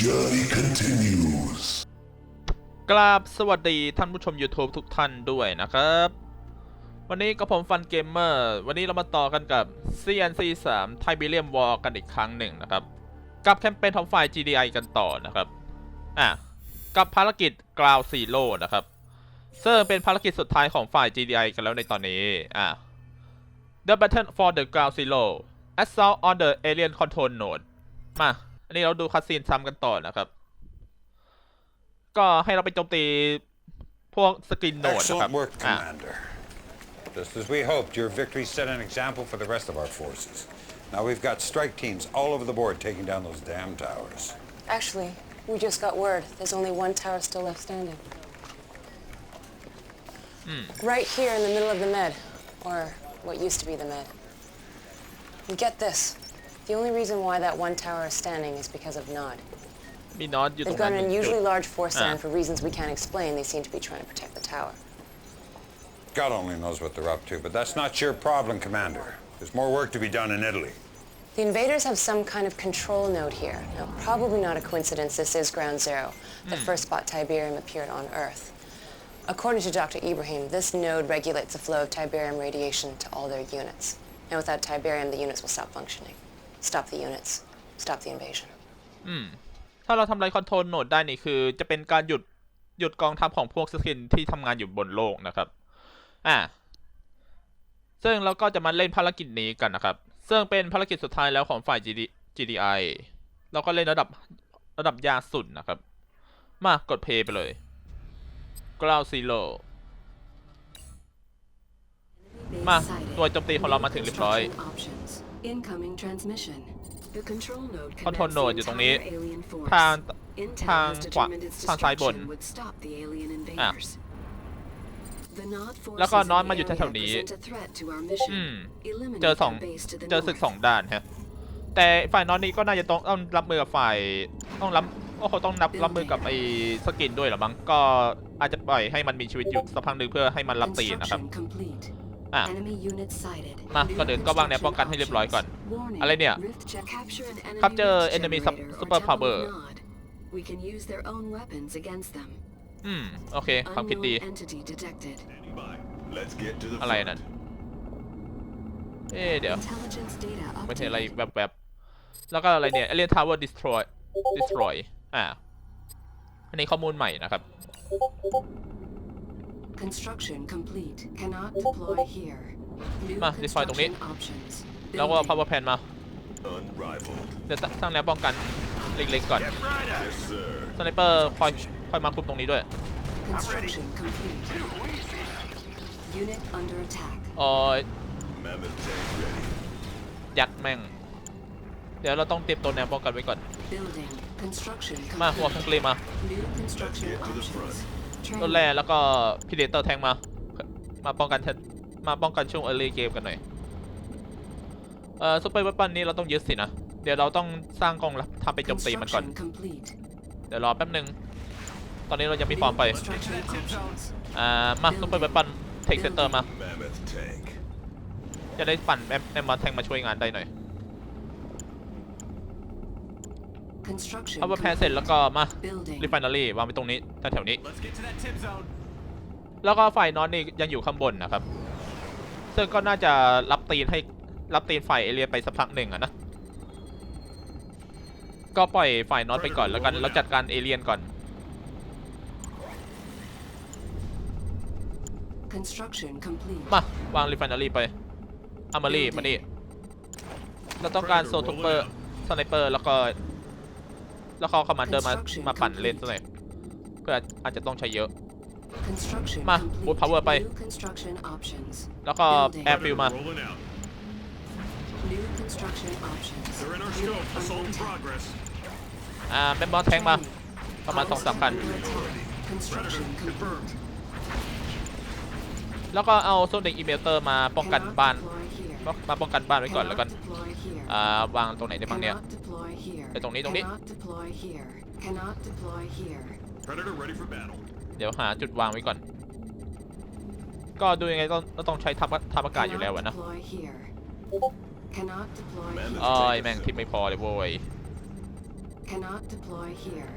Journey continues. กราบสวัสดีท่านผู้ชม YouTube ทุกท่านด้วยนะครับ วันนี้ก็ผมฟันเกมเมอร์วันนี้เรามาต่อกันกับ CNC 3 Tiberium War กันอีกครั้งหนึ่งนะครับ กับแคมเปญของฝ่าย GDI กันต่อนะครับ อะ กับภารกิจ Ground Zero นะครับซึ่งเป็นภารกิจสุดท้ายของฝ่าย GDI กันแล้วในตอนนี้ อะ The Battle for the Ground Zero Assault on the Alien Control Node มา อันนี้เราดูคัสซีนซ้ำกันต่อนะครับ ก็ให้เราไปโจมตีพวกสกินโนดนะครับ Excellent work, อ่ะ Commander. Just as we hoped, your victory set an example for the rest of our forces. Now we've got strike teams all over the board taking down those damn towers. Actually, we just got word. There's only one tower still left standing. Right here in the middle of the med, or what used to be the med. And get this. The only reason why that one tower is standing is because of Nod. มีน็อตอยู่ตรง They've นั้ got น an หนึ่งจุด unusually large force there, Ah. and for reasons we can't explain, they seem to be trying to protect the tower. God only knows what they're up to, but that's not your problem, Commander. There's more work to be done in Italy. The invaders have some kind of control node here. Now, probably not a coincidence this is Ground Zero, the first spot Tiberium appeared on Earth. According to Dr. Ibrahim, this node regulates the flow of Tiberium radiation to all their units. And without Tiberium, the units will stop functioning. Stop the units. Stop the invasion. ถ้าเราทำลายคอนโทรลโนดได้นี่คือ จะเป็นการหยุดหยุดกองทัพของพวกสกินที่ทำงานอยู่บนโลกนะครับ อ่า ซึ่งเราก็จะมาเล่นภารกิจนี้กันนะครับ ซึ่งเป็นภารกิจสุดท้ายแล้วของฝ่าย GD GDI เราก็เล่นระดับระดับยากสุดนะครับ มากดเพย์ไปเลย Ground Zero มาหน่วยโจมตีของเรามาถึงเรียบร้อย Options. Incoming transmission. The control node Control connects node the อยู่ตรงนี้ entire alien force. ทาง Intel ทาง has ขวา determined its ทางซ้ายบน destruction would stop the alien อะ invaders. The Nod แล้วก็ forces in น็อต the มาอยู่ area แถวๆนี้ present a threat to our mission. อืม Eliminate เจอสอง their base to the เจอศึก north. สองด้านฮะแต่ฝ่ายนอนนี้ก็น่าจะต้องต้องรับมือกับฝ่ายต้องรับก็คงต้องนับรับมือกับไอ้สกินด้วยเหรือมั้งก็อาจจะปล่อยให้มันมีชีวิตอยู่สักพักหนึ่งเพื่อให้มันรับตีนนะครับ Construction complete. อะ Enemy units sighted. มา New ก่อนอื่นก็วางแนวป้องกันให้เรียบร้อยก่อน Warning. อะไรเนี่ย Rift check. Capture an enemy Capture rift enemy generator sup- or super temple power. of Nod. We can use their own weapons against them. อืม โอเค ความคิดดี Unknown entity detected. Let's get to the อะไรนั่น เอ๊ะเดี๋ยว Intelligence data ไม่ใช่อะไร updated. แบบแบบๆแล้วก็อะไรเนี่ย Alien Tower Destroy Destroy อ่าอันนี้ข้อมูลใหม่นะครับ Construction complete. Cannot deploy here. New มา deploy ตรงนี้ construction options. แล้วก็ Building. power plan มา unrivaled. เดี๋ยวสร้างแนวป้องกันเล็กๆก่อน Yes, sir. สไนเปอร์คอยคอยมาคุมตรงนี้ด้วย Construction complete. Unit under attack. อ๋อ Mammoth tank ready. ยัดแม่ง เดี๋ยวเราต้องเตรียมตัวแนวป้องกันไว้ก่อน Building. Construction มาหัว complete. ทังกลีมา New construction get to the options. รถ Training. แร่แล้วก็พีเดเตอร์แทงมา มาป้องกันเทมาป้องกันช่วงเอ r ี y เกมกันหน่อย เอ่อซุปเปอร์เวปอนนี้เราต้องยึดสินะ เดี๋ยวเราต้องสร้างกองรับทำไปโจมตีมันก่อน Construction complete. เดี๋ยวรอแป๊บนึง ตอนนี้เรายังมีฟอร์มไป Construction options. อ่า มาซุปเปอร์เวปอนเทคเซนเตอร์มา Mammoth tank. จะได้ปั่นแอมแอมมาแทงมาช่วยงานได้หน่อย Construction เอาไปแพ้เสร็จแล้วก็มา Building. รีไฟนารีวางไว้ตรงนี้แถวๆนี้ Let's get to that tip zone. แล้วก็ฝ่ายนอนนี่ยังอยู่ข้างบนนะครับ ซึ่งก็น่าจะรับตีนให้รับตีนฝ่ายเอเลียนไปสักพักหนึ่งอะนะ ก็ปล่อยฝ่ายนอนไปก่อนแล้วกันแล้วจัดการเอเลียนก่อน Construction complete. มาวางรีไฟนารีไปอามารีมานี่เราต้องการโซทูเปอร์สไนเปอร์แล้วก็ แล้วก็คอมมานเดอร์มามาปั่นเล่นซะหน่อยเพื่ออาจจะต้องใช้เยอะ Construction มา complete. บูทพาวเวอร์ไป New construction options. แล้วก็แอร์ฟิลมา Rolling out. New construction options. They're in our Unit scope. Assault in under attack. progress. อ่าแมมบอลแทงมา ประมาณสองสามพัน Under attack. Construction complete. แล้วก็เอาโซนิกอีเมลเตอร์มาป้องกัน Cannot บ้าน deploy here. มาป้องกันบ้านไว้ก่อนแล้วกัน Cannot deploy here. อ่าวางตรงไหนได้บ้างเนี่ย Cannot deploy here. ไปตรงนี้ตรงนี้ Cannot deploy here. Cannot deploy here. Predator ready for battle. เดี๋ยวหาจุดวางไว้ก่อน ก็ดูยังไงต้องก็ต้องใช้ทัพทัพอากาศอยู่แล้วอะนะ Cannot deploy here. Cannot deploy Mammoth here. อ้อยแม่งทิปไม่พอเลยโว้ย Cannot deploy here.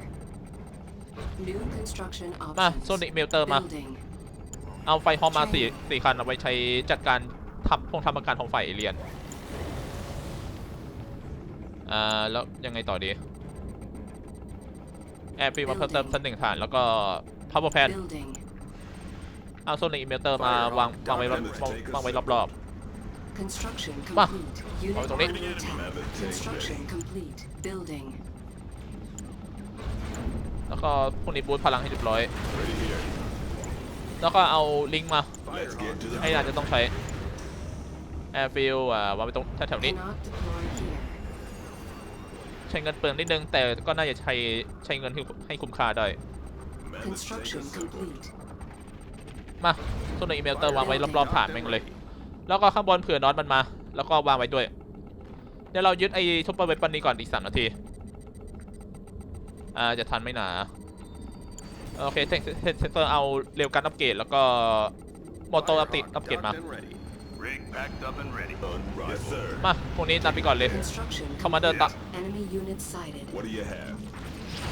New construction มา options. โซนิกเมลเตอร์มา Building. เอาไฟฮอมมาสี่สี่คันเอาไว้ใช้จัดการทำพงทำอาการของฝ่ายเอเลียน อ่าแล้วยังไงต่อดี แอร์ฟิลมาเพิ่มเติมสักหนึ่งฐาน แล้วก็ power plant Building. เอาโซนิกเมลเตอร์มาวางวางไว้รอบวางวางไว้รอบ Construction Ma. complete. Oh, Unit it's on it. under attack. Construction complete. Building. ๆแล้วก็พวกนี้บูทพลังให้เรียบร้อย Ready here. แล้วก็เอาลิงก์มา Let's get to the ให้อาจจะต้องใช้แอร์ฟิลอ่าวางไว้ตรงแถวๆนี้ Cannot deploy here. ใช้เงินเปลืองนิดนึง แต่ก็น่าจะใช้ใช้เงินให้ให้คุ้มค่าได้ Mammoth take Construction us circle. complete. มาโซนอีเมลเตอร์วางไว้รอบๆฐานแม่งเลย แล้วก็ข้างบนเผื่อน็อตมันมา แล้วก็วางไว้ด้วย เดี๋ยวเรายึดไอ้ซุปเปอร์เวปอนนี้ก่อนอีกสามนาที อ่าจะทันไหม่หนา โอเคเซนเซนเตอร์เอาเร็วการอัปเกรดแล้วก็มอเตอร์อัปติอัปเกรดมา Docked and ready. Rig packed up and ready. Unrivaled. Yes, sir. มาพวกนี้นัดไปก่อนเลย Construction Commander complete. Ta- Enemy unit sighted. What do you have?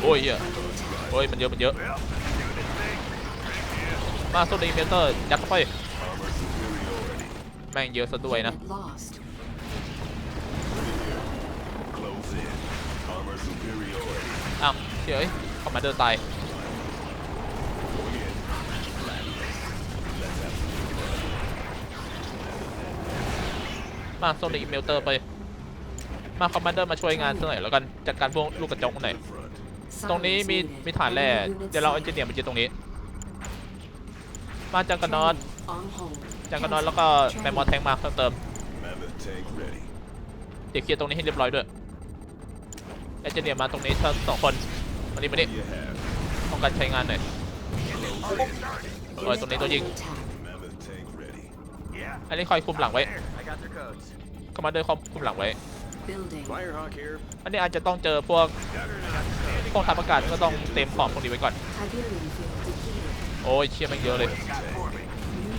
โอ้ยเหี้ย Under attack. โอ้ยมันเยอะมันเยอะมาโซนอีเมลเตอร์ยัดเข้าไป Armor superiority. แม่งเยอะซะด้วยนะ Unit lost. Close in. Armor superiority. อ้าวเฮ้ยคอมมานเดอร์ตาย Going in. Let's have some มาโซนอีเมลเตอร์ไป มาคอมมานเดอร์มาช่วยงานสักหน่อยแล้วกันจัดการพวกลูกกระจกหน่อยตรงนี้มีมีฐานแร่เดี๋ยวเราเอนจิเนียร์มายึดตรงนี้ มาจังกรนอตจังกรนอตแล้วก็แมมมอสแทงมาเพิ่มเติมเดี๋ยวเคลียร์ตรงนี้ให้เรียบร้อยด้วยเอนจิเนียร์มาตรงนี้ทั้งสองคนมานี่มานี่ต้องการใช้งานหน่อยโอ้ยตรงนี้ตัวยิง under attack. Mammoth tank ready. อันนี้คอยคุมหลังไว้ I got their codes. คอมมานเดอร์คุมหลังไว้ Building. Firehawk here. อันนี้อาจจะต้องเจอพวกพวกทัพอากาศก็ต้องเต็มของพวกนี้ไว้ก่อน Tiberium field depleted. โอ้ยเชี่ยแมันเยอะเลย New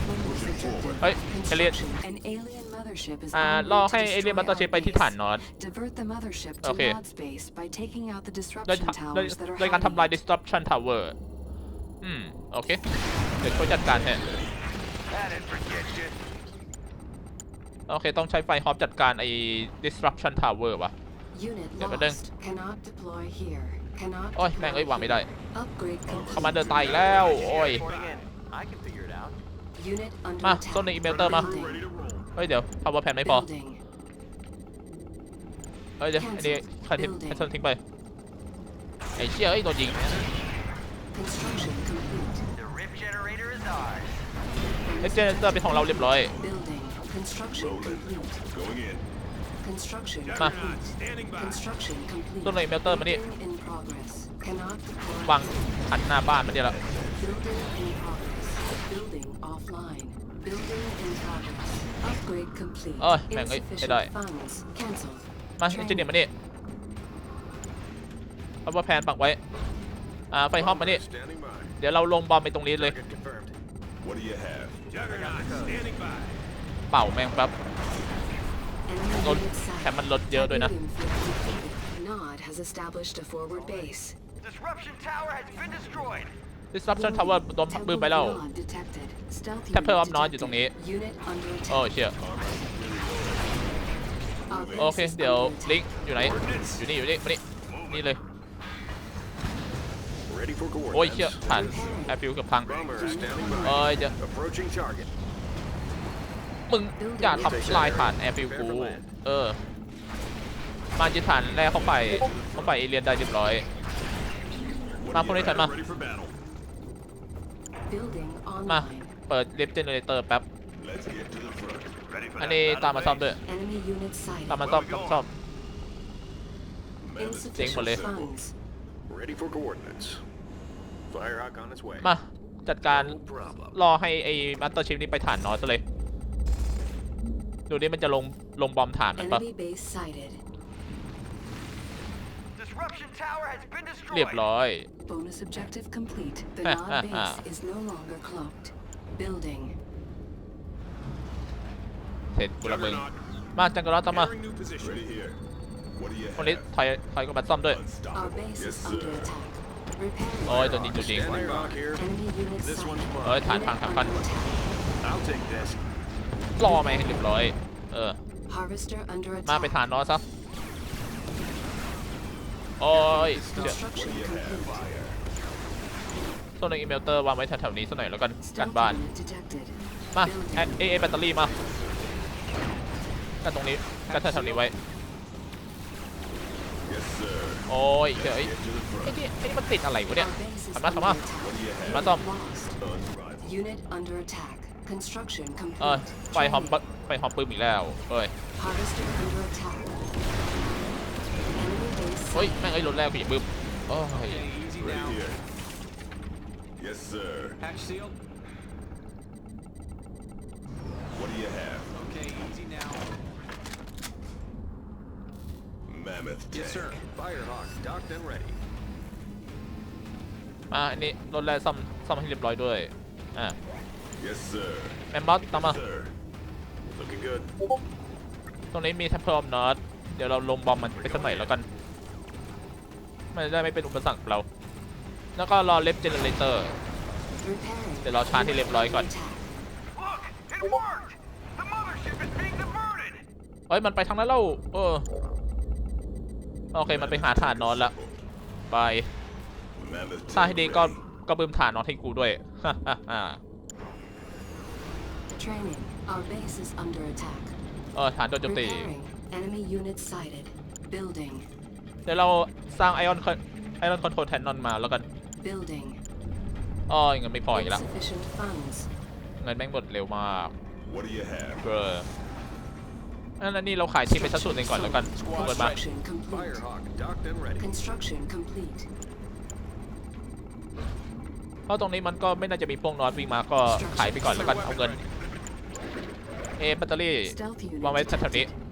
bonus objective. เฮ้ยเอเลียน Construction. An alien mothership is อ่า on รอ route to ให้เอเลียน destroy มาตอร์เช our ไปที่ base. ฐานนอต Divert the mothership to Okay. mod space by taking out the โดย disruption ทำโดย towers that are โดยการทำลาย hiding. disruption tower อืม โอเค เดี๋ยวช่วยจัดการให้ โอเค ต้องใช้ไฟฮอปจัดการไอ้ disruption tower วะ Unit Yeah, but then- lost. Cannot deploy here. Cannot โอ้ย แม่งเอ้ยวางไม่ได้ Upgrade คอมมานเดอ complete. ร์ตายอีกแล้ว โอ้ย Unit under มา attack. โซนในอีเมลเตอร์มา Building. Ready to roll. เฮ้ย เดี๋ยว power pan ไม่พอ Building. เฮ้ย เดี๋ยวอันนี้คันทิ้ง Building คันทิ้งไป ไอ้เชี่ยเอ้ยโดนยิง Construction complete. เอเจนเตอร์เป็นของเราเรียบร้อย Building. Construction Rolling. complete. Going in. Construction Ma. complete. Standing by. Construction complete. ตัวไหนเมลเตอร์มานี่ Building in progress. Cannot deploy. วางหันหน้าบ้านมันเนี่ยละ Building in progress. Building offline. Building in progress. Upgrade complete. โอ้ยแม่งเอ้ยไม่ได้ Insufficient funds. Cancelled. มาเอนจิเนียร์มานี่ power pan ปักไว้ อ่าไฟฮอปมานี่ Standing by. เดี๋ยวเราลงบอมไปตรงนี้เลย Target confirmed. What do you have? Juggernaut standing by. เป่าแม่งแป๊บ Enemy รถ unit แถ sighted. มมันรถเยอะด้วยนะ Tiberium field depleted. Nod has established a forward base. Disruption tower has been destroyed. disruption tower โดนพักปืนไปแล้ว Temple of Nod detected. Stealth Temple unit of Nod อยู่ตรงนี้ detected. Unit under โอ้ attack. เชี่ย Our โอ base เค is เดี๋ยว under ลิง attack. อยู่ไหน อยู่นี่อยู่นี่มานี่นี่เลย Ready for โอ้ยเชี่ย coordinates. ผ่านแอร์ฟิวเกือบพัง Bomber standing เอ้ by. ยเดี๋ยว Approaching target. มึงอย่าทำลายฐานแอร์ฟิวกูเออ มายึดฐานแรกเข้าไปเข้าไปเอเลียนได้เรียบร้อย What Ma, do you put it have? on, ma. Ready for battle. Building มา online. เปิดลิฟต์เจเนเรเตอร์แป๊บ Let's get to the front. Ready for อันนี้ตามมาซ่อมด้วย Enemy unit sighted. ตามมาซ่อมซ่อมซ่อม Mammoth Tiếng một Insufficient lên. funds. Ready for coordinates. Firehawk on its way. มา จัดการ No problem. รอให้ไอ้มาสเตอร์ชิฟนี้ไปฐานนอสเลย ดูนี่มันจะลงลงบอมฐานมันปะ Enemy base sighted. Disruption tower has been destroyed. เรียบร้อย Bonus objective complete. The Ha, Nod ha, base ha. is no longer cloaked. Building. เสร็จกูละมึง มาจังกรอตามมา Entering new position. Ready here. วันนี้ถอยถอยก็มาซ่อมด้วย Our base is under attack. Repairing. โอ้ยโดนยิงโดนยิง Firehawk here. Enemy units This one's sighted. เอ้ย ฐานพังฐานพัง I'll take this. รอไหมให้เรียบร้อย เออ Harvester under มาไป attack. ฐานนอซะโอ้ยเดี๋ยว Construction complete. โซนอีเมลเตอร์วางไว้แถวๆนี้สักหน่อยแล้วกันกัน Stealth บ้าน unit detected. มา Building. แอดเอเอแบตเตอรี่มากันตรงนี้กันแถวๆนี้ไว้ โอ้ยเดี๋ยวไอ้ไอ้นี่ไอ้นี่มันติดอะไรวะเนี่ย Our base is ขันมาขัน under มา attack. มาซ่อม Lost. Unit under attack. Construction เออ complete. ไฟหอมปะไฟหอมปืนอีกแล้วเอ้ย Harvester under attack. Enemy base เฮ้ย sighted. แม่งเอ้ยรถแรกกูอย่าบึ้มโอ้ย Easy now. Yes, sir. Hatch sealed. What do you have? Okay, easy now. Mammoth tank. Yes, sir. Firehawk docked and ready. มาอันนี้รถแรกซ่อมซ่อมให้เรียบร้อยด้วย อะ Yes, sir. แมมมอสตามมา Sir. Looking good. ตรงนี้มี Temple of North เดี๋ยวเราลงบอมมันไปสักหน่อยแล้วกัน มันจะได้ไม่เป็นอุปสรรคเรา แล้วก็รอเลฟเจเนเรเตอร์ Repairing. เดี๋ยวเราชาร์จให้เรียบร้อยก่อน Under attack. Look! It worked! The mothership is being diverted! เฮ้ย มันไปทางนั้นแล้วเออ โอเค มันไปหาฐานนอนละ ไป Mammoth ถ้า tank. ให้ดีก็ ready. ก็บึมฐานนอนให้กูด้วยฮ่าฮ่าฮ่า Training. Our base is under attack. เออฐานโดนโจมตี Repairing. Enemy units sighted. Building. เดี๋ยวเราสร้างไอออนไอออนคอนโทรลแทนนอนมาแล้วกัน Building. อ้อเงินไม่พออีกแล้ว Insufficient funds. เงินแม่งหมดเร็วมาก What do you have? เบอร์นั่นนี่เราขายทีมไปสักส่วนหนึ่งก่อนแล้วกันเอาเงินมา Construction complete. Firehawk docked and ready. Construction complete. เพราะตรงนี้มันก็ไม่น่าจะมีพวกนอตวิ่งมาก็ขายไปก่อนแล้วกันเอาเงิน เอะแบตเตอรี่ Stealth unit วางไว้แถวๆนี้ detected.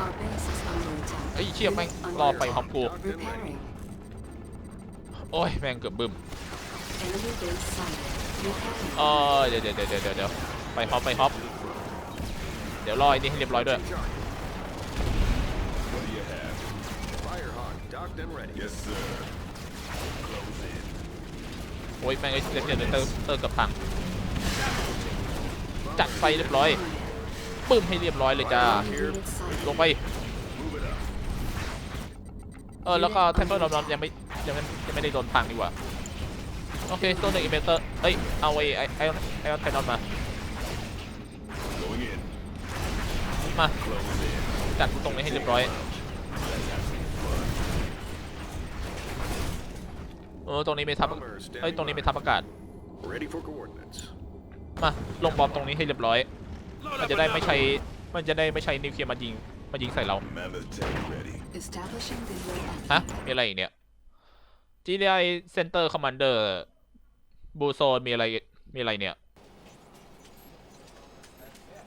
Our base is under attack. เฮ้ยเชี่ยแม่ง Unit รอ under ไฟพร้อมกู attack. Repairing. โอ้ยแม่งเกือบบึ้ม Enemy base sighted. Repairing. เออเดี๋ยวเดี๋ยวเดี๋ยวเดี๋ยวเดี๋ยวไปฮอปไปฮอปเดี๋ยวรอไอ้นี่ให้เรียบร้อยด้วย What do you have? Firehawk docked and ready. Yes, sir. Close in. โอ้ยแม่งไอ้เจเนเตอร์เตอร์กับพังจัดไฟเรียบร้อย ปึ้มให้เรียบร้อยเลยจ้าลงไปเออแล้วก็เทมเพิลเรายังไม่ยังไม่ยังไม่ได้โดนพังดีกว่าโอเคตัวหนึ่งอินเวนเตอร์เอ้ยเอาไอ้ไอ้ไอ้ไอ้ไทนอนมามาจัดตรงนี้ให้เรียบร้อยเออตรงนี้ไมีทับเอ้ยตรงนี้ไมีทับอากาศมาลงบอมตรงนี้ให้เรียบร้อย มันจะได้ไม่ใช้มันจะได้ไม่ใช้นิวเคลียร์มายิงมายิงใส่เรา Mammoth tank ready. Establishing visual ฮะ acumen. มีอะไรอีกเนี่ย GDI Center Commander บูโซนมีอะไรมีอะไรเนี่ย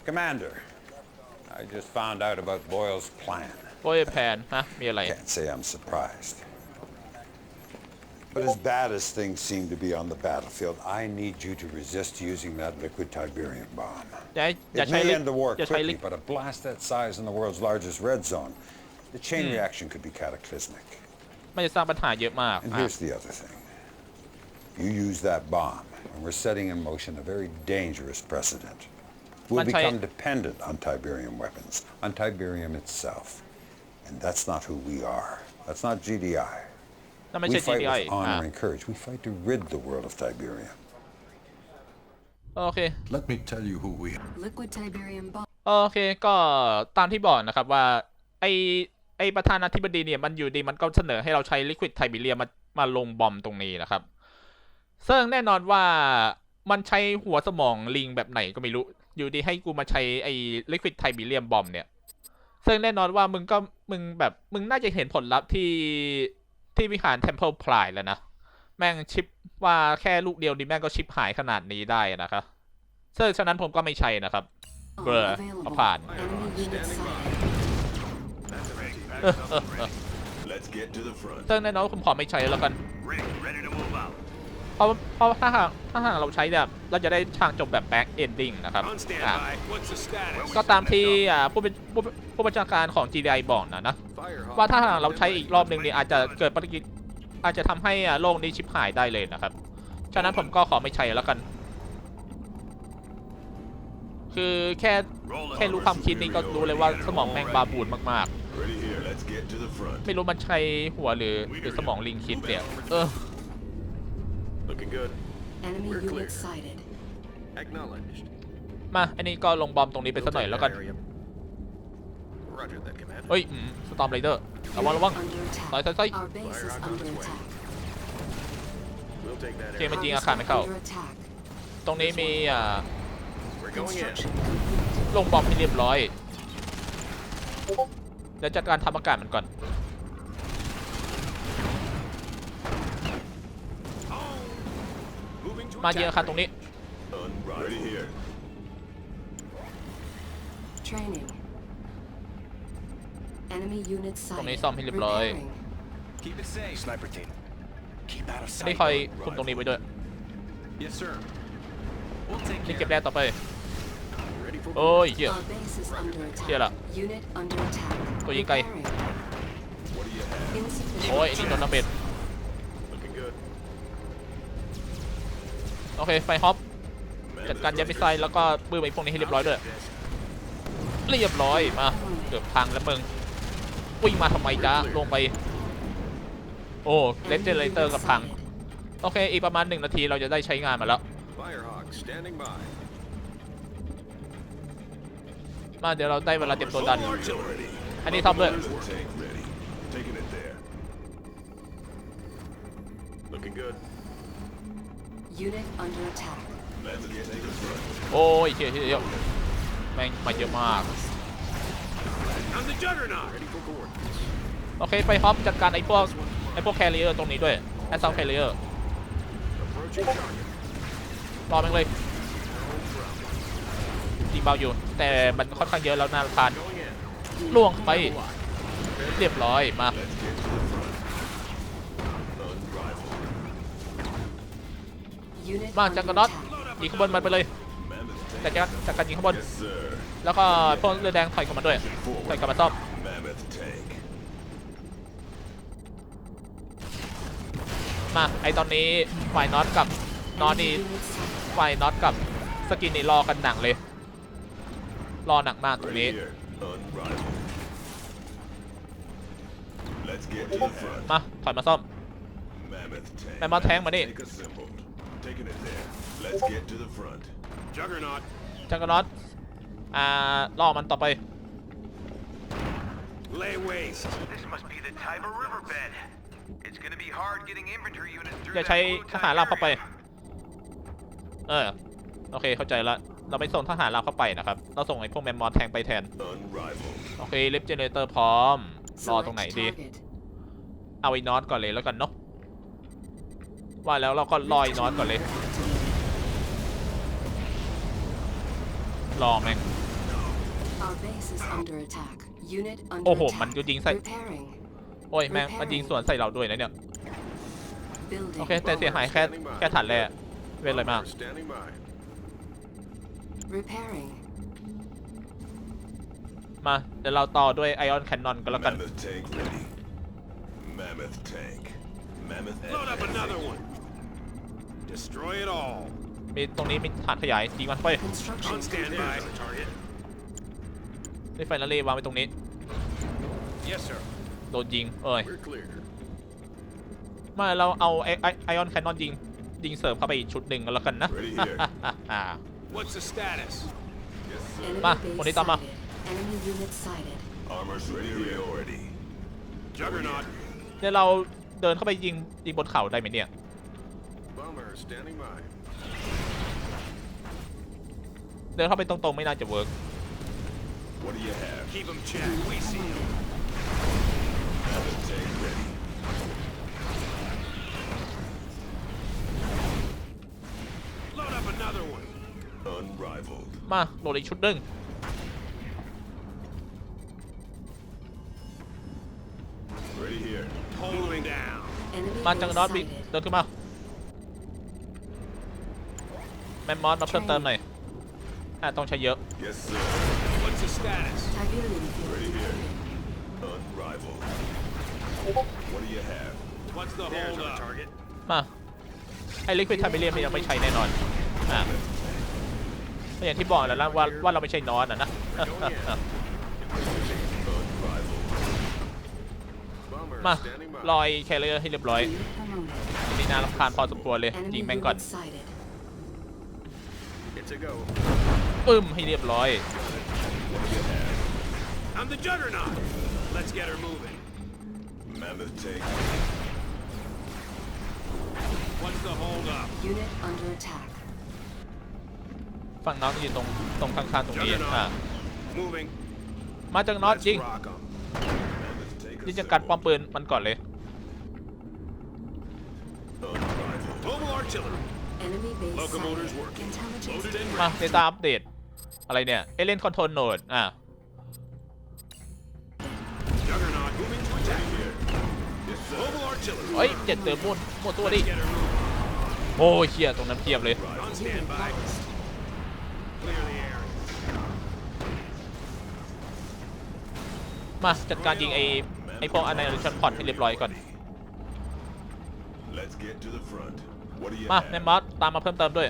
Commander, I just found out about Boyle's plan. โอ้ยแผนฮะ มีอะไร Can't say I'm surprised. But as bad as things seem to be on the battlefield, I need you to resist using that liquid Tiberium bomb. That, it may end the war quickly, but a blast that size in the world's largest red zone, the chain hmm. reaction could be cataclysmic. And here's the other thing. You use that bomb, and we're setting in motion a very dangerous precedent. We'll become dependent on Tiberium weapons, on Tiberium itself. And that's not who we are. That's not GDI. นั่นไม่ We ใช่ fight GDI with อะ honor and courage. We fight to rid the world of Tiberium. โอเค Let me tell you who we are. Liquid Tiberium bomb. โอเคก็ตามที่บอกนะครับว่า ไอไอประธานาธิบดีเนี่ยมันอยู่ดีมันก็เสนอให้เราใช้ลิควิดไทบิเลียมามาลงบอมตรงนี้นะครับ ซึ่งแน่นอนว่ามันใช้หัวสมองลิงแบบไหนก็ไม่รู้ อยู่ดีให้กูมาใช้ไอลิควิดไทบิเลียมบอมเนี่ย ซึ่งแน่นอนว่ามึงก็มึงแบบมึงน่าจะเห็นผลลัพธ์ที่ ที่วิหาร Temple Pride แล้วนะ แม่งชิปว่าแค่ลูกเดียวนี่แม่งก็ชิปหายขนาดนี้ได้นะครับซึ่งฉะนั้นผมก็ไม่ใช่นะครับ Bruh, Available. apart. Enemy unit sighted. Let's get to the front. ซึ่งแน่นอนผมขอไม่ใช้แล้วกัน เพราะเพราะถ้าหากถ้าหากเราใช้เนี่ยเราจะได้ฉากจบแบบแบ็กเอนดิ้งนะครับ On อะ standby. What's the status? ก็ตามที่อ่าผู้เป็นผู้ผู้บัญชาการของ GDI บอกนะนะ Firehawk ว่าถ้าหากเราใช้อีกรอบหนึ่งเนี่ยอาจจะเกิดปฏิกิริยาอาจจะทำให้อ่าโลกนี้ชิบหายได้เลยนะครับ ฉะนั้นผมก็ขอไม่ใช้แล้วกัน คือแค่แค่รู้ความคิดนี่ก็รู้เลยว่าสมองแม่งบาบูนมาก Ready here. Let's get to the front. ๆไม่รู้มันใช้หัวหรือหรือสมองลิงคิดเนี่ย เออ Looking good. Enemy We're clear. unit sighted. Acknowledged. มาอันนี้ก็ลงบอมตรงนี้ไปสักหน่อยแล้วกัน Area. Roger that, Commander. เฮ้ยสตอมไรเดอร์ระวังระวัง Under attack. Sorry, sorry, sorry. Our base is Fire on under its way. attack. We'll take that โอเค area. มันยิงอาคารไม่เข้า Under attack. ตรงนี้มีอ่า We're going in. Construction complete. ลงบอมให้เรียบร้อยเดี๋ยวจัดการทำอากาศมันก่อน มายิง attack. อาคารตรงนี้ Unrivaled. Ready here. Training. Enemy unit ตรงนี้ sighted. ซ่อมให้เรียบร้อย Repairing. Keep it safe. Sniper team. Keep out of อันนี้ sight. คอยคุมตรงนี้ไว้ด้วย Yes, sir. We'll take นี่ care. เก็บแร่ต่อไป Ready for โอ้ยเหี้ย Our base is under attack. Kia là. Unit under attack. Tôi ยิงไกล Repairing. What do you have? Insufficient. โอ้ยไอ้นี่โดนน้ำเบ็ด Looking good. โอเคไฟฮอปจัดการยัดมิสไซล์แล้วก็ปืนไอ้พวกนี้ให้เรียบร้อยด้วยเรียบร้อยมาเกือบพังแล้วมึงวิ่งมาทำไมจ๊ะลงไป โอ้เลนเจอเรเตอร์กับพัง โอเค อีกประมาณหนึ่งนาทีเราจะได้ใช้งานมาแล้ว Firehawk standing by. มาเดี๋ยวเราได้เวลาเตรียมตัวดัน Artillery. อันนี้ทำด้วย Tank ready. Taking it there. Looking good. Unit under attack. Let's get to the front. โอ้ยเฮียเฮียเฮียแม่งมาเยอะมาก I'm the juggernaut. Ready for coordinates. โอเคไฟฮอปจัดการไอ้พวกไอ้พวกแคริเออร์ตรงนี้ด้วยแอสซาวแคริเออร์ Approaching target. รอแม่งเลยยิงเบาอยู่ แต่มันค่อนข้างเยอะแล้วน่ารำคาญ Going in. ล่วงเข้าไป เรียบร้อยมา Let's get to the front. Unrivaled. Unit มา under จักรน็อต attack. ยิงข้างบนมันไปเลย Mammoth จัด tank. การจัดการยิงข้างบน Yes, sir. แล้วก็พวกเรือแดงถอยกลับมาด้วยถอยกลับมาซ่อม Mammoth tank. มาไอตอนนี้ฝ่ายน็อตกับน็อต Enemy นี่ unit sighted. ฝ่ายน็อตกับสกินนี่รอกันหนักเลย รอหนักมากตรง Ready นี้ here. Unrivaled. Let's get to the front. มาถอยมาซ่อม Mammoth tank. Mammoth tank mà đi. Tank assembled. Taking it there. Let's get to the front. Juggernaut. จักรน็อตอ่าล่อมันต่อไป Lay waste. This must be the Tiber riverbed. It's gonna be hard getting infantry units through อย่า that ใช้ blue ทหารราบ tide เข้าไป area. เออ โอเค เข้าใจละ เราไม่ส่งทหารราบเข้าไปนะครับ เราส่งไอ้พวกแมมมอสแทงไปแทน Unrivaled. โอเคลิฟเจเนเรเตอร์พร้อม รอ Select ตรงไหนดี target. เอาไอ้น็อตก่อนเลยแล้วกันเนาะ ว่าแล้วเราก็รอไอ้น็อตก่อนเลย รอแม่ง Our base is under attack. Unit under โอ้โห attack. มันก็ยิงใส่ Repairing. โอ้ยแม่งมันยิงสวนใส่เราด้วยนะเนี่ย Building. โอเค แต่เสียหายแค่แค่ฐานแร่เว้นเลยมาก Bomber standing by. Repairing. มา เดี๋ยวเราต่อด้วยไอออนแคนนอนกันแล้วกัน Mammoth tank ready. Mammoth tank. Mammoth Load up another one. Destroy it all. มีตรงนี้มีฐานขยายยิงมันเข้าไป Construction. On standby. Target. นี่ไฟนาเล่วางไว้ตรงนี้ Yes, sir. โดนยิง เอ้ย We're clear. มาเราเอาไอไอไอออนแคนนอนยิง ยิงเสริมเข้าไปอีกชุดหนึ่งกันแล้วกันนะ Ready here. What's the status? Yes, sir. Enemy Ma, base bonita, ma. sighted. Enemy unit sighted. Armor's superiority. Juggernaut. เดี๋ยวเราเดินเข้าไปยิงยิงบนเขาได้ไหมเนี่ย Bomber standing by. เดินเข้าไปตรงๆไม่น่าจะเวิร์ก What do you have? Keep them checked. We see them. Mammoth tank ready. Load up another one. Unrivaled. มาโหลดอีกชุดหนึ่ง Ready here. Hold them down. Enemy มาจัง base น็อตบิ sighted. เดินขึ้นมา มมมอสมาเพิ่มเติมหน่อยอะต้องใช้เยอะ Yes, sir. What's the status? Tiberium field Ready here. detected. Unrivaled. What do you have? What's the There's hold our up? target. มาไอ้ลิควิดไทเบเรียมนี่ยังไม่ใช้แน่นอนอะก็อย่างที่บอกแล้วนะว่าว่าเราไม่ใช่นอนอะนะ Unrivaled. Bomber มา standing by. ลอยแคเรียให้เรียบร้อย Unit promoted. นี่น่ารำคาญพอสมควรเลยยิง Enemy แม่งก่อน unit sighted. It's a go. ปึ้มให้เรียบร้อย I'm the juggernaut. Let's get her moving. Mammoth take. What's the hold up? Unit under attack. ฝั่งน้องอยู่ตรงตรงข้างๆตรงนี้อะ Moving. มาจากน็อต Let's ยิง rock 'em. Mammoth take. ยิงจากการป้อมปืนมันก่อนเลย Unrivaled. Mobile artillery. Enemy base Locomotor's sighted. working. Intelligence Loaded and มา ready. เดต้าอัปเดต อะไรเนี่ยเอเลนคอนโทรลโนดอะ Juggernaut moving to attack. Yes, sir. Mobile artillery. เฮ้ยเจ็ดเติมมุ่นมั่วตัวดิ Get her moving. โอ้ยเชี่ยตรงนั้นเทียบเลย On Unit standby. lost. Clear the area. มาจัดการยิงไอไอพวกอันในชันพอดให้เรียบร้อยก่อน Let's get to the front. มาเนมบอสตามมาเพิ่มเติมด้วย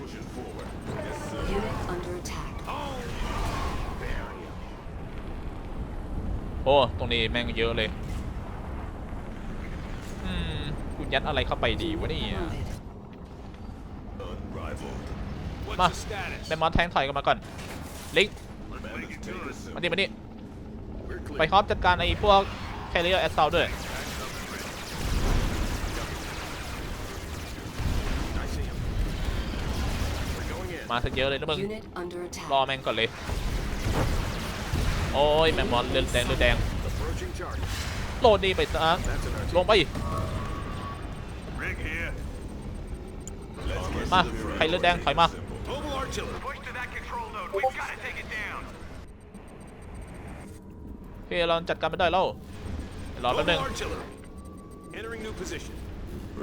โอ้ตรงนี้แม่งเยอะเลยอืมกูยัดอะไรเข้าไปดีวะนี่มาเนมบอสแทงถอยกันมาก่อนลิงมาดิมาดิไปครอบจัดการไอ้พวกแคเรียแอสซาวด้วย มาซะเยอะเลยนะมึง Unit under รอ attack. แม่งก่อนเลย โอ้ยแมมมอสเลือดแดงเลือดแดง Approaching target. โหลดนี่ไปซะ That's an ล artillery. งไป Rig here. Let's get มา to the front. ใครเลือดแดงถอยมา Mobile artillery. Push to that control node. We've got to take it down. โอเคเราจัดการไม่ได้แล้วรอแป๊บนึง Mobile artillery. Entering new position.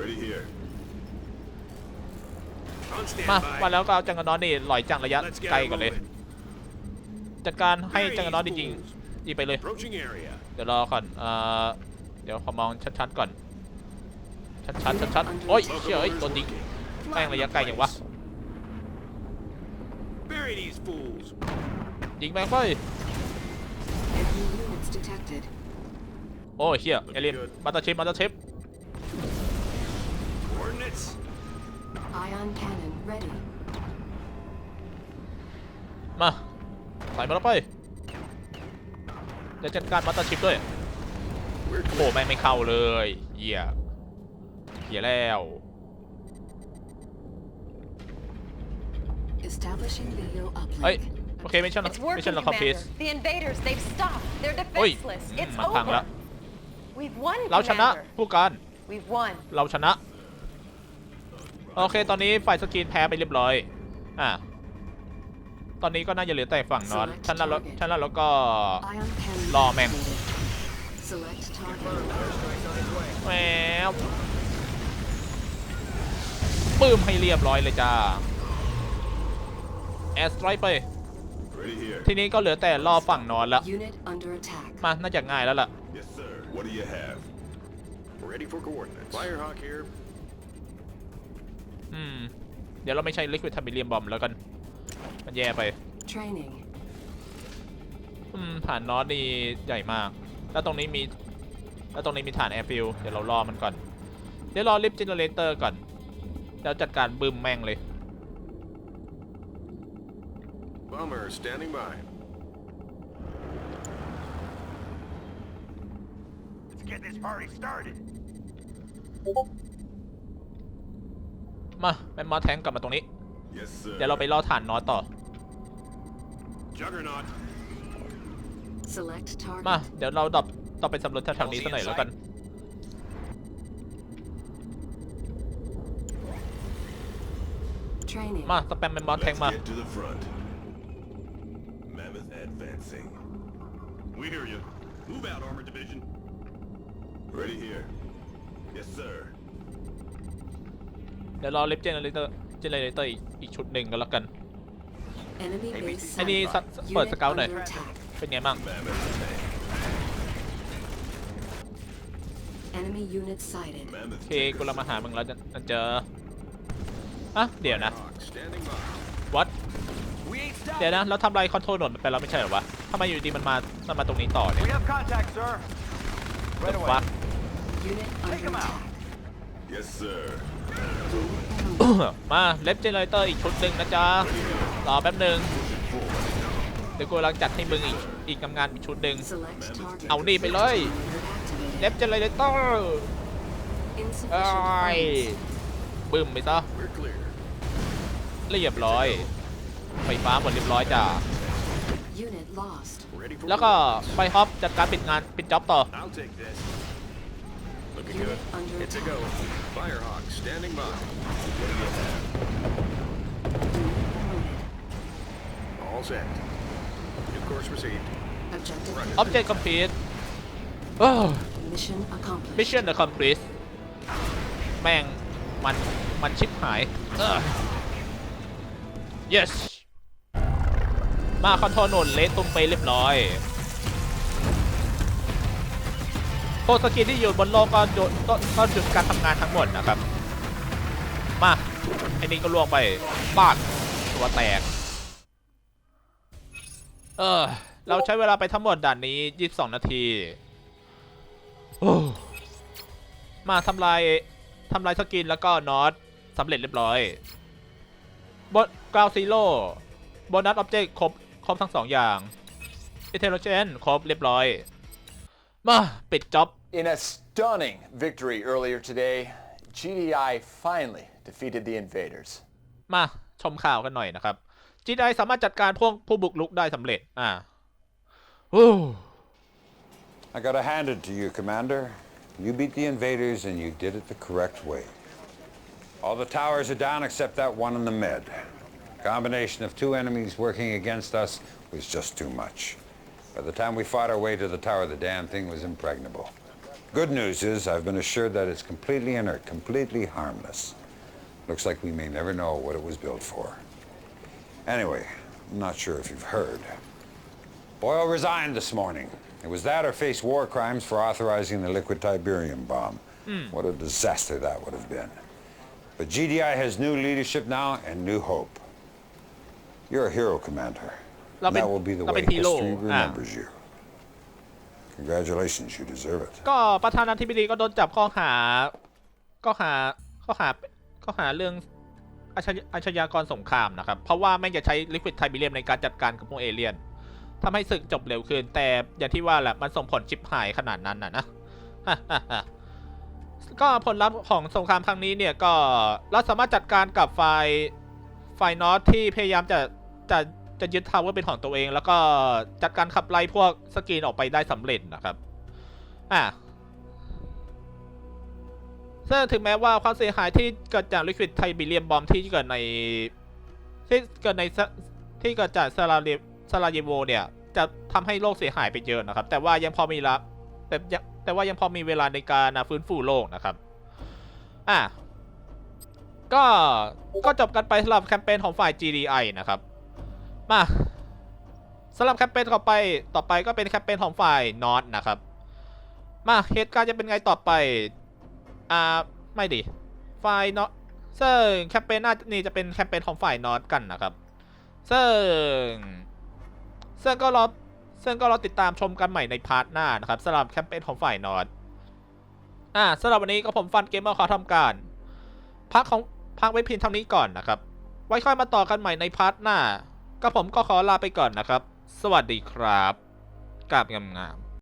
Ready here. On มา standby. มาแล้วก็เอาจังกรนอนนี่ลอยจังระยะ Let's ไกล get her ก่อนเลย moving. จัดการให้จังกรนอนจริงๆยิงไปเลย Approaching area. เดี๋ยวรอก่อนเอ่อเดี๋ยวขอมองชัดๆก่อน ชัดๆชัดๆโอ้ยเชี่ยเอ้ยโดนยิงแม่งระยะไกลอย่างวะ Bury these fools. ยิงแม่งไป Enemy units detected. โอ้ยเชี่ยเอเลียนมาตาชิปมาตาชิป Coordinates. Ion cannon ready. มาใส่มาแล้วไปเดี๋ยวจัดการมาตาชิปด้วย We're โอ้ clear. แม่งไม่เข้าเลยเหี้ยเหี้ยแล้ว Establishing video เฮ้ย uplink. โอเคไม่ใช่ It's ไม่ใช่ working, ละคอมพิส Commander. The invaders, they've stopped. They're โอ้ย defenseless. อืม It's มันพังแล้ว over. We've won, เราชนะ Commander. ผู้การ We've won. เราชนะ โอเค ตอนนี้ฝ่ายสกรีนแพ้ไปเรียบร้อย อ่า ตอนนี้ก็น่าจะเหลือแต่ฝั่งนอนชั้นล่างแล้วชั้นล่างแล้วก็ Ion cannon. Law, man. activated. Select target. แหมวปื้มให้เรียบร้อยเลยจ้า แอร์สไตรไป Ready here. ทีนี้ก็เหลือแต่รอฝั่งนอนละ Unit under attack. มาน่าจะง่ายแล้วล่ะ อืม เดี๋ยวเราไม่ใช้ลิควิดทัมบิเลียมบอมแล้วกัน มันแย่ไป Training. อืม ฐานนอตนี่ใหญ่มาก แล้วตรงนี้มี แล้วตรงนี้มีฐานแอร์ฟิลเดี๋ยวเรารอมันก่อน เดี๋ยวรอลิฟต์เจเนเรเตอร์ก่อน แล้วจัดการบึมแม่งเลย Bomber standing by. Let's get this party started. มาเป็นมาแทงกลับมาตรงนี้ Yes, sir. เดี๋ยวเราไปล่อฐานนอตต่อ Juggernaut. Select มา target. เดี๋ยวเราดับต่อไปสำรวจแถวๆนี้สักหน่อยแล้วกัน Training. มาสแปมเป็นมอสแทง Let's มา get to the front. Mammoth advancing. We hear you. Move out, Armor Division. Ready here. Yes, sir. เดี๋ยวรอลิฟต์เจเนเรเตอร์เจเนเรเตอร์อีกอีกชุดหนึ่งก็แล้วกัน Enemy base ไอ้นี่ sighted. สัเปิด Unit สเกลหน่อย under attack. เป็นไงบ้าง Enemy unit sighted. โอเคกูเรามาหามึงแล้วจะจะเจออะเดี๋ยวนะ Hawk, standing by. what We ain't stopping. เดี๋ยวนะเราทำลายคอนโทรลหนดไปแล้วไม่ใช่เหรอวะทำไมอยู่ดีมันมามันมาตรงนี้ต่อเนี่ย We have contact, sir. Right away. วะ Unit Take under him out. attack. Yes, sir. Unit promoted. มาเลฟเจเนเรเตอร์อีกชุดหนึ่งนะจ๊ะรอแป๊บหนึ่งเดี๋ยวกูกำลังจัดให้มึงอีกอีกทำงานอีกชุดหนึ่ง Select target. เอานี่ไปเลย Activated. เลฟเจเนเรเตอร์ Insufficient ไอ้ย funds. บึ้มไปซะ We're clear. เรียบร้อย ไฟฟ้าหมดเรียบร้อยจ้ะ Unit lost. Ready for แล้วก็ coordinates. ไปฮอปจัดการปิดงานปิดจ็อบต่อ I'll take this. Looking Unit good. under It's a attack. go. Firehawk, standing by. Unit promoted. All set. New course received. Objective. Object complete เออ Mission accomplished. Mission accomplished แม่งมันมันชิบหายเออ yes มาคอนโทรลหนุนเละตุ้มไปเรียบร้อย พวกสกินที่อยู่บนโลกก็หยุดก็หยุดการทำงานทั้งหมดนะครับ มาไอ้นี่ก็ล่วงไปปาดตัวแตก เออ เราใช้เวลาไปทั้งหมดด่านนี้ 22 นาทีมาทำลายทำลายสกินแล้วก็น็อตสำเร็จเรียบร้อยบนกราวซีโร่โบนัสออบเจกต์ครบครบทั้งสองอย่างอิเทโรเจนครบเรียบร้อย มา ปิดจ็อบ In a stunning victory earlier today, GDI finally defeated the invaders. มาชมข่าวกันหน่อยนะครับ GDI สามารถจัดการพวกผู้บุกรุกได้สำเร็จ อ่าโอ้ I gotta hand it to you, Commander. You beat the invaders and you did it the correct way. All the towers are down except that one in the mid. Combination of two enemies working against us was just too much. By the time we fought our way to the tower, the damn thing was impregnable. Good news is I've been assured that it's completely inert, completely harmless. Looks like we may never know what it was built for. Anyway, I'm not sure if you've heard. Boyle resigned this morning. It was that or face war crimes for authorizing the liquid Tiberium bomb. What a disaster that would have been. But GDI has new leadership now and new hope. You're a hero, Commander. And that will be the way history Ah. remembers you. Congratulations, you deserve it. ก็ประธานาธิบดีก็โดนจับข้อหาก็หาข้อหาข้อหาเรื่องอาชญอาชญากรสงครามนะครับ เพราะว่าแม่งจะใช้ลิควิดไทเบเรียมในการจัดการกับพวกเอเลี่ยนทำให้ศึกจบเร็วขึ้น แต่อย่างที่ว่าแหละมันส่งผลชิบหายขนาดนั้นนะนะ ก็ผลลัพธ์ของสงครามครั้งนี้เนี่ยก็เราสามารถจัดการกับไฟล์ไฟล์นอตที่พยายามจะจะ จะยึดทาวเวอร์เป็นของตัวเอง แล้วก็จัดการขับไล่พวกสกรีนออกไปได้สำเร็จนะครับ อะซึ่งถึงแม้ว่าความเสียหายที่เกิดจากลิควิดไทเบเรียมบอมที่เกิดในที่เกิดในที่เกิดจากซาลาเรซาลาเยโวเนี่ย จะทำให้โลกเสียหายไปเยอะนะครับ แต่ว่ายังพอมีละแต่ยังแต่ว่ายังพอมีเวลาในการอะฟื้นฟูโลกนะครับ อะก็ก็จบกันไปสำหรับแคมเปญของฝ่าย GDI นะครับ มาสำหรับแคมเปญต่อไปต่อไปก็เป็นแคมเปญของฝ่ายนอตนะครับ มาเหตุการณ์จะเป็นไงต่อไป อ่า ไม่ดิฝ่ายนอตซึ่งแคมเปญหน้านี่จะเป็นแคมเปญของฝ่ายนอตกันนะครับ ซึ่งซึ่งก็รอซึ่งก็รอติดตามชมกันใหม่ในพาร์ทหน้านะครับสำหรับแคมเปญของฝ่ายนอตอ่าสำหรับวันนี้ก็ผมฟันเกมเมอร์ขอทำการพักของพักไว้เพียงเท่านี้ก่อนนะครับ ไว้ค่อยมาต่อกันใหม่ในพาร์ทหน้า ก็ผมก็ขอลาไปก่อนนะครับ สวัสดีครับกราบงามๆ